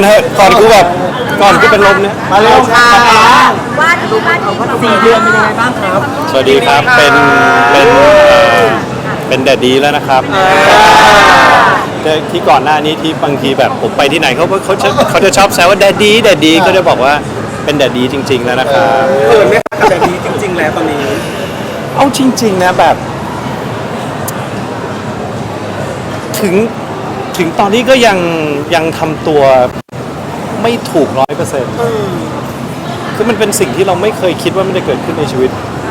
อนเถอะก่อนกูแบบก่อนกูเป็นลมเนี่ยมาเร็วค่ะว่าที่ว่าที่สี่เดือนเป็นยังไงบ้างครับสวัสดีครับเป็นเป็นเอ่อเป็นแดดดีแล้วนะครับแต่ที่ก่อนหน้านี้ที่บางทีแบบผมไปที่ไหนเขาเขาจะเขาจะชอบแซวว่าแดดดีแดดดีก็จะบอกว่าเป็นแดดดีจริง ๆ แล้วนะครับเปิดไหมครับแต่ดีจริง ๆ แล้วตอนนี้เอาจริง ๆ นะแบบ ถึงถึงตอนนี้ก็ยังยังทำตัว ไม่ถูกร้อยเปอร์เซ็นต์คือมันเป็นสิ่งที่เราไม่เคยคิดว่ามันจะเกิดขึ้นในชีวิต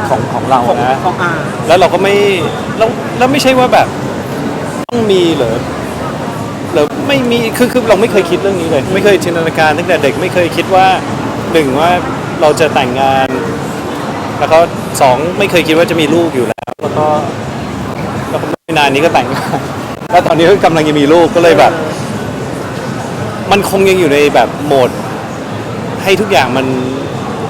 ของของเราของนะของอาแล้วเราก็ไม่แล้วแล้วไม่ใช่ว่าแบบต้องมีเหรอหรือไม่มีคือคือเราไม่เคยคิดเรื่องนี้เลย ไม่เคยจินตนาการตั้งแต่เด็กไม่เคยคิดว่าหนึ่งว่าเราจะแต่งงาน แล้วก็สองไม่เคยคิดว่าจะมีลูกอยู่แล้ว แล้วก็แล้วก็ไม่นานนี้ก็แต่งงานแล้วตอนนี้ก็กำลังจะมีลูกก็เลยแบบ มันคงยังอยู่ในแบบโหมด ให้ทุกอย่างมัน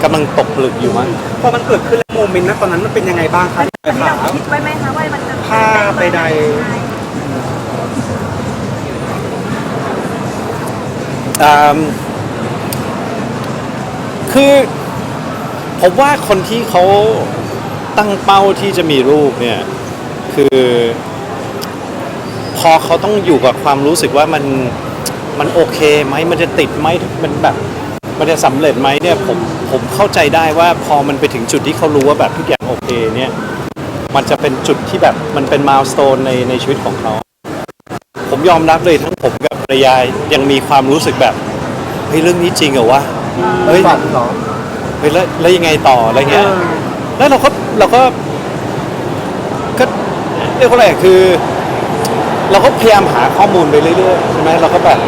กำลังตกผลึกอยู่มั้งพอมันเกิดขึ้นแล้วโมเมนต์นั้นตอนนั้นมันเป็นยังไงบ้างครับอันนี้เราคิดไว้ไหมคะว่ามันจะภาพใดอืมคือผมว่าคนที่เขาตั้งเป้าที่จะมีลูกเนี่ย คือ พอเขาต้องอยู่กับความรู้สึกว่ามัน มันโอเคไหมมันจะติดไหมมันแบบมันจะสำเร็จไหมเนี่ยผมผมเข้าใจได้ว่าพอมันไปถึงจุดที่เขารู้ว่าแบบทุกอย่างโอเคเนี่ยมันจะเป็นจุดที่แบบมันเป็นม l ส t ตนในในชีวิตของเขาผมยอมรับเลยทั้งผมกับภรรยายังมีความรู้สึกแบบเฮ้ยเรื่องนี้จริงเหรอวะเฮ้ยฝันเหรอเฮ้ยแล้วแล้วยังไงต่ออะไรเงี้ยแล้วเราก็เราก็ก็เรียกว่าอะไรอะคือ เราก็พยายามหาข้อมูลไปเรื่อยๆใช่ไหมเราก็แบบ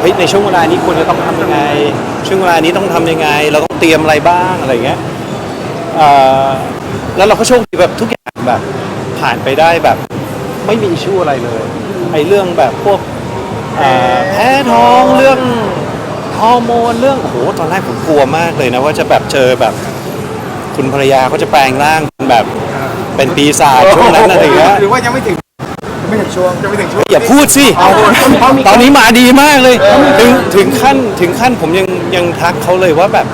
เฮ้ยในช่วงเวลานี้ควรจะต้องทำยังไง ช่วงเวลานี้ต้องทำยังไง เราต้องเตรียมอะไรบ้างอะไรเงี้ยเอ่อแล้วเราก็โชคดีแบบทุกอย่างแบบผ่านไปได้แบบ ไม่มีอิชชูอะไรเลยไอ้เรื่องแบบพวกเอ่อแพ้ท้องเรื่องฮอร์โมนเรื่องโอ้โหตอนแรกผมกลัวมากเลยนะว่าจะแบบเจอแบบคุณภรรยาเขาจะแปลงร่างเป็นแบบเป็นปีศาจช่วงนั้นอะไรเงี้ย หรือว่ายังไม่ถึงยัง ไม่ถึงช่วงยังไม่ถึงช่วง อย่าพูดสิ เอาเอามี ตอนนี้มาดีมากเลย ถึงถึงขั้นถึงขั้นผมยังยังทักเขาเลยว่าแบบ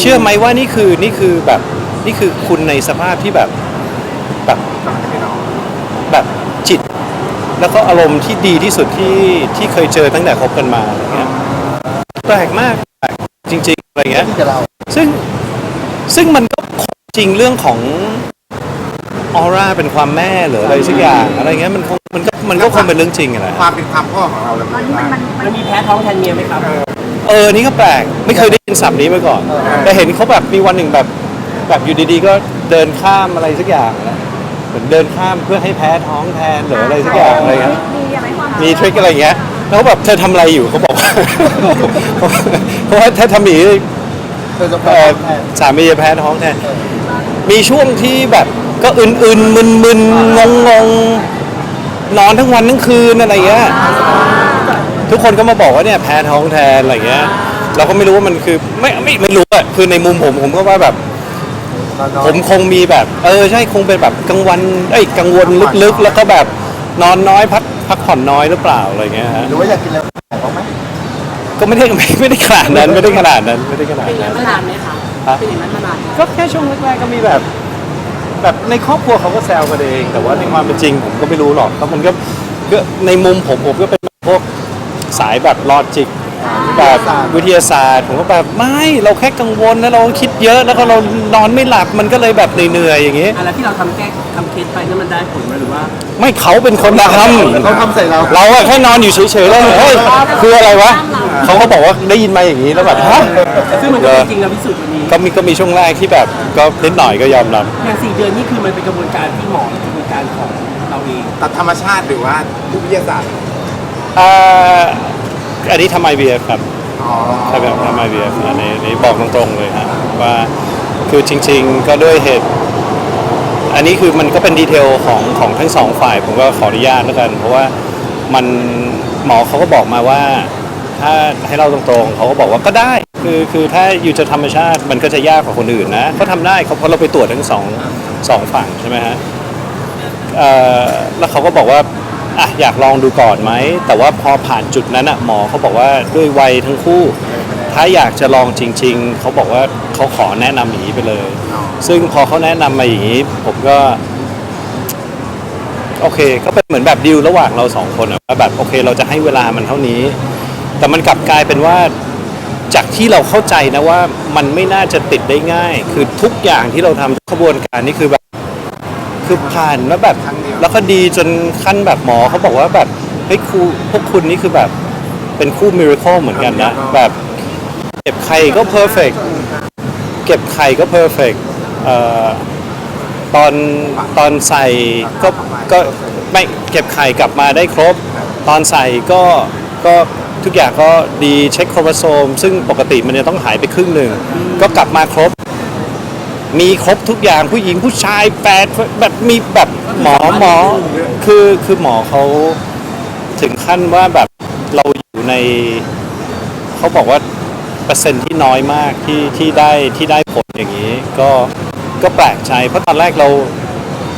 เชื่อไหมว่านี่คือนี่คือแบบนี่คือคุณในสภาพที่แบบแบบแบบจิต แล้วก็อารมณ์ที่ดีที่สุดที่ที่เคยเจอตั้งแต่คบกันมาอะไรเงี้ยแปลกมากแปลกจริง ๆ อะไรเงี้ย ที่จะเราซึ่งซึ่งมันก็จริงเรื่องของ ออร่าเป็นความแม่หรืออะไรสักอย่างอะไรเงี้ยมันคงมันก็มันก็คงเป็นเรื่องจริงอะแหละความเป็นความพ่อของเราเลยตอนนี้มันมันมันมันมีแพ้ท้องแทนเมียไหมครับ เออนี่ก็แปลกไม่เคยได้ยินศัพท์นี้มาก่อน แต่เห็นเขาแบบมีวันหนึ่งแบบแบบอยู่ดีๆก็เดินข้ามอะไรสักอย่างนะเหมือนเดินข้ามเพื่อให้แพ้ท้องแทนหรืออะไรสักอย่างอะไรเงี้ย มีอะไรความมีทริคอะไรเงี้ย แล้วเขาแบบเธอทำอะไรอยู่เขาบอกว่า เพราะว่าถ้าทำอย่างนี้เธอจะแปลเอ่อแทนสามีจะแพ้ท้องแทนมีช่วงที่แบบ ก็อื่นๆมึนๆงงๆนอนทั้งวันทั้งคืนอะไรเงี้ยทุกคนก็มาบอกว่าเนี่ยแพ้ท้องแทนอะไรเงี้ยเราก็ไม่รู้ว่ามันคือไม่ไม่ไม่รู้อะคือในมุมผมผมก็ว่าแบบ ผมคงมีแบบ เออใช่คงเป็นแบบกังวลเอ้ยกังวลลึกๆ แล้วก็แบบนอนน้อยพักพักผ่อนน้อยหรือเปล่าอะไรเงี้ยฮะหรือว่าอยากกินอะไรของไหมก็ไม่ได้ไม่ไม่ได้ขนาดนั้นไม่ได้ขนาดนั้นไม่ได้ขนาดเป็นอนั้ย่างนนั้นมานานไหมคะ ฮะ เป็นอย่างนั้นมานานไหมก็แค่ช่วงแรกๆก็มีแบบ แบบในครอบครัวเขาก็แซวกันเอง แต่ว่าในความเป็นจริงผมก็ไม่รู้หรอกแล้วมันก็ก็ในมุมผมผมก็เป็นพวกสายแบบลอจิกแบบวิทยาศาสตร์ผมก็แบบไม่เราแค่กังวลแล้วเราคิดเยอะแล้วก็เรานอนไม่หลับมันก็เลยแบบเหนื่อยๆอย่างงี้อะไรที่เราทำแก้ทำเคสไปนั่นมันได้ผลไหมหรือว่า ไม่เขาเป็นคนทำเขาทำใส่เรา เราอะแค่นอนอยู่เฉยๆแล้วเฮ้ยคืออะไรวะเขาก็บอกว่าได้ยินมาอย่างนี้แล้วแบบฮะซึ่งมันก็เป็นจริงเราพิสูจน์วันนี้ ก็มีก็มีช่วงแรกที่แบบก็นิดหน่อยก็ยอมรับอย่างสี่เดือนนี่คือมันเป็นกระบวนการที่หมอหรือกระบวนการของเราเองตัดธรรมชาติหรือว่าวิทยาศาสตร์อ่าอันนี้ทำไมเบียครับอ๋อใช่แบบทำไมเบียอันนี้นี้บอกตรงๆเลยฮะว่าคือจริง ๆ ก็ด้วยเหตุ อันนี้คือมันก็เป็นดีเทลของของทั้งสองฝ่าย ผมก็ขออนุญาตแล้วกัน เพราะว่ามันหมอเขาก็บอกมาว่า ถ้าให้เราตรงๆเขาก็บอกว่าก็ได้ คือคือถ้าอยู่จะธรรมชาติมันก็จะยากกว่าคนอื่นนะเขาทำได้เขาเพราะเราไปตรวจทั้งสองสองฝั่งใช่ไหมฮะเอ่อแล้วเขาก็บอกว่าอะอยากลองดูก่อนไหม แต่ว่าพอผ่านจุดนั้นอะหมอเขาบอกว่าด้วยวัยทั้งคู่ ถ้าอยากจะลองจริง ๆ เขาบอกว่าเขาขอแนะนำอย่างนี้ไปเลย ซึ่งพอเขาแนะนำมาอย่างนี้ ผมก็ โอเค ก็เป็นเหมือนแบบดีลระหว่างเราสองคนอะว่าแบบโอเค เราจะให้เวลามันเท่านี้ แต่มันกลับกลายเป็นว่า จากที่เราเข้าใจนะว่ามันไม่น่าจะติดได้ง่าย คือทุกอย่างที่เราทำทุกขบวนการนี่คือแบบคือผ่านแล้วแบบแล้วก็ดีจนขั้นแบบหมอเขาบอกว่าแบบเฮ้ยครูพวกคุณนี่คือแบบเป็นคู่มิราเคิลเหมือนกันนะ แบบเก็บไข่ก็เพอร์เฟกเก็บไข่ก็เพอร์เฟกเอ่อตอนตอนใส่ก็ก็ไม่เก็บไข่กลับมาได้ครบ ตอนใส่ก็ก็ ทุกอย่างก็ดีเช็คโครโมโซม ซึ่งปกติมันจะต้องหายไปครึ่งหนึ่ง ก็กลับมาครบ มีครบทุกอย่างผู้หญิงผู้ชายแปดแบบมีแบบหมอหมอคือคือหมอเขาถึงขั้นว่าแบบเราอยู่ในเขาบอกว่าเปอร์เซ็นต์ที่น้อยมากที่ที่ได้ที่ได้ผลอย่างนี้ ก็ก็แปลกใจเพราะตอนแรกเรา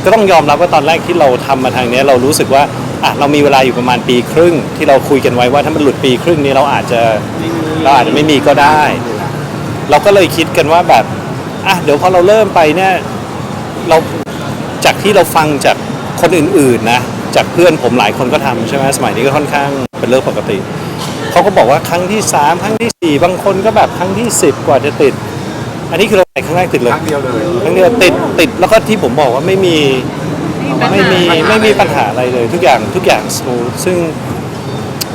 ก็ต้องยอมรับว่าตอนแรกที่เราทำมาทางนี้เรารู้สึกว่าอะเรามีเวลาอยู่ประมาณปีครึ่ง ที่เราคุยกันไว้ว่าถ้ามันหลุดปีครึ่งนี้เราอาจจะเราอาจจะไม่มีก็ได้ เราก็เลยคิดกันว่าแบบอะเดี๋ยวพอเราเริ่มไปเนี่ยเราจากที่เราฟังจากคนอื่นๆนะจากเพื่อนผมหลายคนก็ทำใช่ไหมสมัยนี้ก็ค่อนข้างเป็นเรื่องปกติเขาก็บอกว่าครั้งที่สามครั้งที่สี่บางคนก็แบบครั้งที่สิบกว่าจะติด อันนี้คือเราไปครั้งแรกติดเลยครั้งเดียวเลยครั้งเดียวติดติดแล้วก็ที่ผมบอกว่าไม่มีไม่มีไม่มีปัญหาอะไรเลย ทุกอย่างทุกอย่างสมูทซึ่ง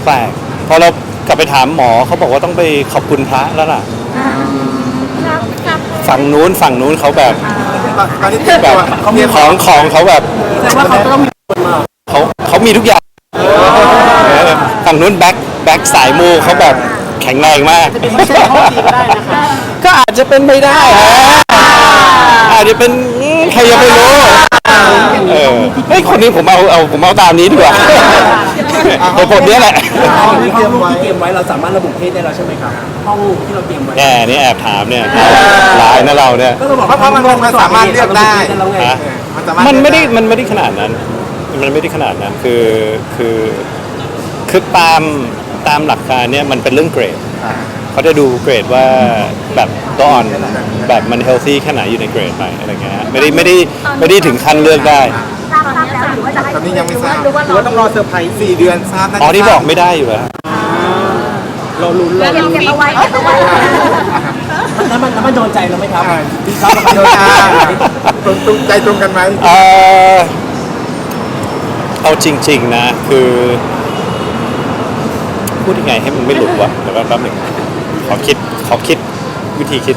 แปลกพอเรากลับไปถามหมอเขาบอกว่าต้องไปขอบคุณพระแล้วล่ะครับครับฝั่งนู้นฝั่งนู้นเขาแบบตอนตอนนี้เตรียมแบตับวเขามีของของเขาแบบแต่ว่าเขาจะต้องมีคนมาเขาเขามีทุกอย่างเออฝั่งนู้นแบ็คแบ็คสายมูเขาแบบแข็งแรงมากไม่ใช่ข้อดี ก็ได้นะคะก็อาจจะเป็นไปได้ฮะอาจจะเป็นอืมใครจะไปรู้เออเฮ้ยคนนี้ผมเอาเอาผมเอาตามนี้ดีกว่าเหตุผลเนี้ยแหละ ห้องที่ลูกที่เตรียมไว้เราสามารถระบุเพศได้แล้วใช่ไหมครับห้องที่เราเตรียมไว้แกนี่แอบถามเนี่ยหลายนะเราเนี่ย ก็เราบอกเพราะเพราะมันมันสามารถเลือกได้แล้วไง ฮะ มันสามารถมันไม่ได้เลือกมันไม่ได้ขนาดนั้น มันไม่ได้ขนาดนั้น คือ คือ คือตาม ตามหลักการเนี่ย มันเป็นเรื่องเกรด อ่า เขาจะดูเกรดว่าแบบตัวอ่อนแบบมันเฮลซี่แค่ไหนอยู่ในเกรดไหนอะไรเงี้ยฮะไม่ได้ไม่ได้ไม่ได้ถึงขั้นเลือกได้ ทราบทราบแล้วหรือว่าจะให้ตอนนี้ยังไม่ทราบ หรือว่าหรือว่าต้องรอเซอร์ไพรส์สี่เดือนทราบน่าจะอ๋อนี่บอกไม่ได้อยู่แล้วเราลุ้นเราเราเก็บเอาไว้เก็บเอาไว้แล้วมันแล้วมันโดนใจเราไหมครับ อ่าที่เขาโดนอ่าตรงตรงใจตรงกันไหมเออเอาจริง ๆ นะ คือ พูดยังไงให้มันไม่หลุดวะเดี๋ยวแป๊บหนึ่ง ขอคิดขอคิดวิธีคิด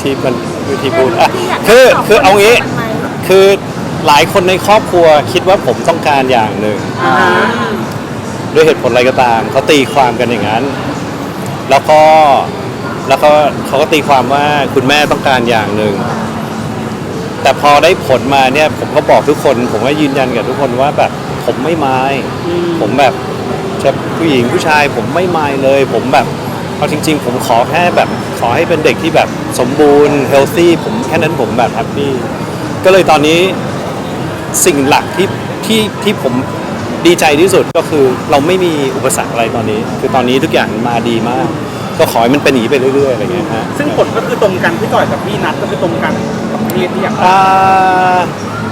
ที่มันวิธีพูดอะคือคือเอางี้คือหลายคนในครอบครัวคิดว่าผมต้องการอย่างหนึ่งด้วยเหตุผลอะไรก็ตามเขาตีความกันอย่างนั้น แล้วก็แล้วก็เขาก็ตีความว่าคุณแม่ต้องการอย่างหนึ่งแต่พอได้ผลมาเนี่ย ผมก็บอกทุกคน ผมก็ยืนยันกับทุกคนว่าแบบผมไม่ไม้ผมแบบจะผู้หญิงผู้ชาย ผมไม่ไม้เลย ผมแบบ เอาจริง ๆ ผมขอแค่แบบขอให้เป็นเด็กที่แบบสมบูรณ์เฮลซี่ผมแค่นั้นผมแบบแฮปปี้ก็เลยตอนนี้สิ่งหลักที่ที่ที่ผมดีใจที่สุดก็คือเราไม่มีอุปสรรคอะไรตอนนี้ คือตอนนี้ทุกอย่างมาดีมาก ก็ขอให้มันเป็นอย่างนี้ไปเรื่อยๆอะไรเงี้ยฮะซึ่งผลก็คือตรงกันพี่ต่อยกับพี่นัทก็คือตรงกันกับพี่ที่อยากอ่า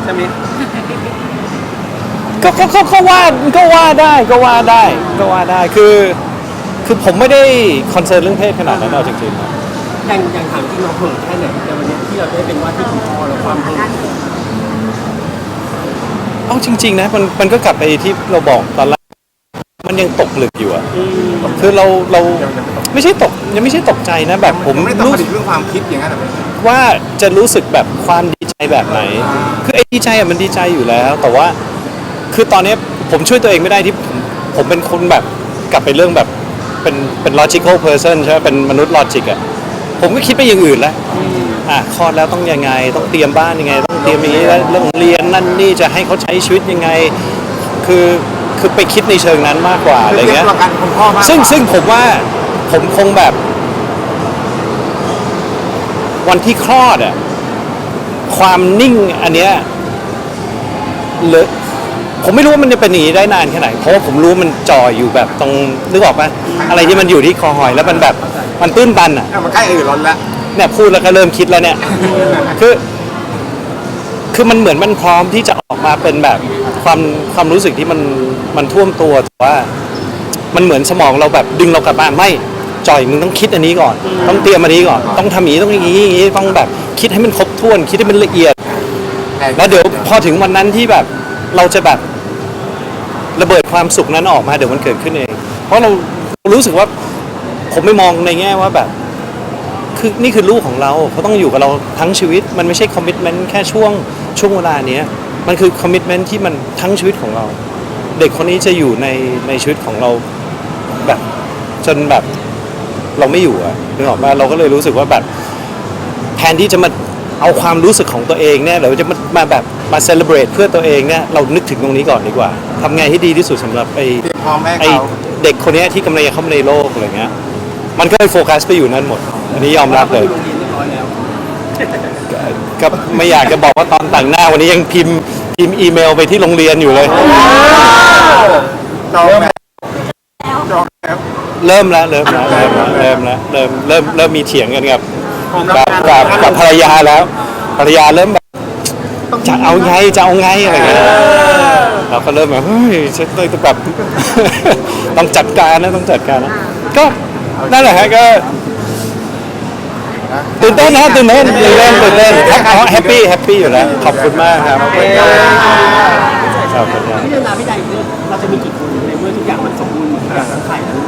ใช่ไหมก็ก็ก็ก็ว่าก็ว่าได้ก็ว่าได้ก็ว่าได้คือ คือผมไม่ได้คอนเซิร์นเรื่องเพศขนาดนั้นเอาจริงๆนะอย่างอย่างถามที่เราเผิ่แค่ไหนแต่วันนี้ที่เราได้เป็นว่าที่คุณพ่อแล้วความเผิ่เอาจริง ๆ นะมันมันก็กลับไปที่เราบอกตอนแรกมันยังตกหลึกอยู่อะคือเราเราไม่ใช่ตกยังไม่ใช่ตกใจนะแบบผมไม่ได้ต้องรู้ผลิตเรื่องความคิดอย่างนั้นหรอว่าจะรู้สึกแบบความดีใจแบบไหน คือไอ้ดีใจอะมันดีใจอยู่แล้ว แต่ว่า คือตอนเนี้ยผมช่วยตัวเองไม่ได้ที่ผมผมเป็นคนแบบกลับไปเรื่องแบบ เป็นเป็น logical person ใช่ไหมเป็นมนุษย์ logic อะผมก็คิดไปอย่างอื่นแล้วอะคลอดแล้วต้องยังไง ต้องเตรียมบ้านยังไง ต้องเตรียมอย่างนี้แล้วเรื่องเรียนนั่นนี่จะให้เขาใช้ชีวิตยังไง คือคือไปคิดในเชิงนั้นมากกว่าอะไรเรียเงี้กยประกันคุณพ่อมากกว่าซึ่งซึ่งผมว่าผมคงแบบ วันที่คลอดอะความนิ่งอันเนี้ยเลอะ ผมไม่รู้ว่ามันจะเป็นอย่างนี้ได้นานแค่ไหน เพราะว่าผมรู้ว่ามันจ่ออยู่แบบตรงนึกออกปะอะไรที่มันอยู่ที่คอหอยแล้วมันแบบมันตื้นตันอะ เอามันใกล้อื่นร้อนละเนี่ยพูดแล้วก็เริ่มคิดแล้วเนี่ย คือ คือมันเหมือนมันพร้อมที่จะออกมาเป็นแบบความความรู้สึกที่มันมันท่วมตัวแต่ว่า มันเหมือนสมองเราแบบดึงเรากลับมาไม่จ่อยมึงต้องคิดอันนี้ก่อน ต้องเตรียมอันนี้ก่อน ต้องทำอย่างนี้ต้องอย่างนี้อย่างนี้ต้องแบบคิดให้มันครบถ้วน คิดให้มันละเอียด แล้วเดี๋ยวพอถึงวันนั้นที่แบบ เราจะแบบระเบิดความสุขนั้นออกมาเดี๋ยวมันเกิดขึ้นเอง เพราะเรารู้สึกว่าผมไม่มองในแง่ว่าแบบ คือนี่คือลูกของเราเขาต้องอยู่กับเราทั้งชีวิต มันไม่ใช่คอมมิชเมนต์แค่ช่วงช่วงเวลาเนี้ยมันคือคอมมิชเมนต์ที่มันทั้งชีวิตของเรา เด็กคนนี้จะอยู่ในในชีวิตของเราแบบ จนแบบเราไม่อยู่อะนึกออกมาเราก็เลยรู้สึกว่าแบบแทนที่จะมา เอาความรู้สึกของตัวเองเนี่ยหรือจะมามาแบบมาเซเลบรตเพื่อตัวเองเนี่ยเรานึกถึงตรงนี้ก่อนดีกว่าทำไงให้ดีที่สุดสำหรับไอ้เตรียมพร้อมแม่ไอ้เขาเด็กคนเนี้ยที่กำลังจะเข้ามาในโลกอะไรเงี้ยมันก็เลยโฟกัสไปอยู่นั่นหมด อันนี้ยอมรับเลย โรงเรียนเรียบร้อยแล้วก็ไม่อยากจะบอกว่าตอนแต่งหน้าวันนี้ยังพิมพ์พิมพ์อีเมลไปที่โรงเรียนอยู่เลย จองแล้วจองแล้วเริ่มแล้วเริ่มแล้วเริ่มแล้วเริ่มแล้วเริ่มเริ่มเริ่มมีเถียงกันกับ กับกับกับภรรยาแล้ว ภรรยาเริ่มแบบจะเอาไงจะเอาไงอะไรเงี้ยเราก็เริ่มแบบเฮ้ยฉันต้องแบบ ต้องจัดการนะต้องจัดการนะก็นั่นแหละฮะก็ตื่นเต้นนะตื่นเต้นตื่นเต้นตื่นเต้นแฮปปี้แฮปปี้อยู่แล้วขอบคุณมากครับขอบคุณครับพี่นาพี่ใดเรื่องเราจะมีกี่คนในเมื่อทุกอย่างมันสมบูรณ์หมดทุกอย่างทั้งไข่ทั้งนั่น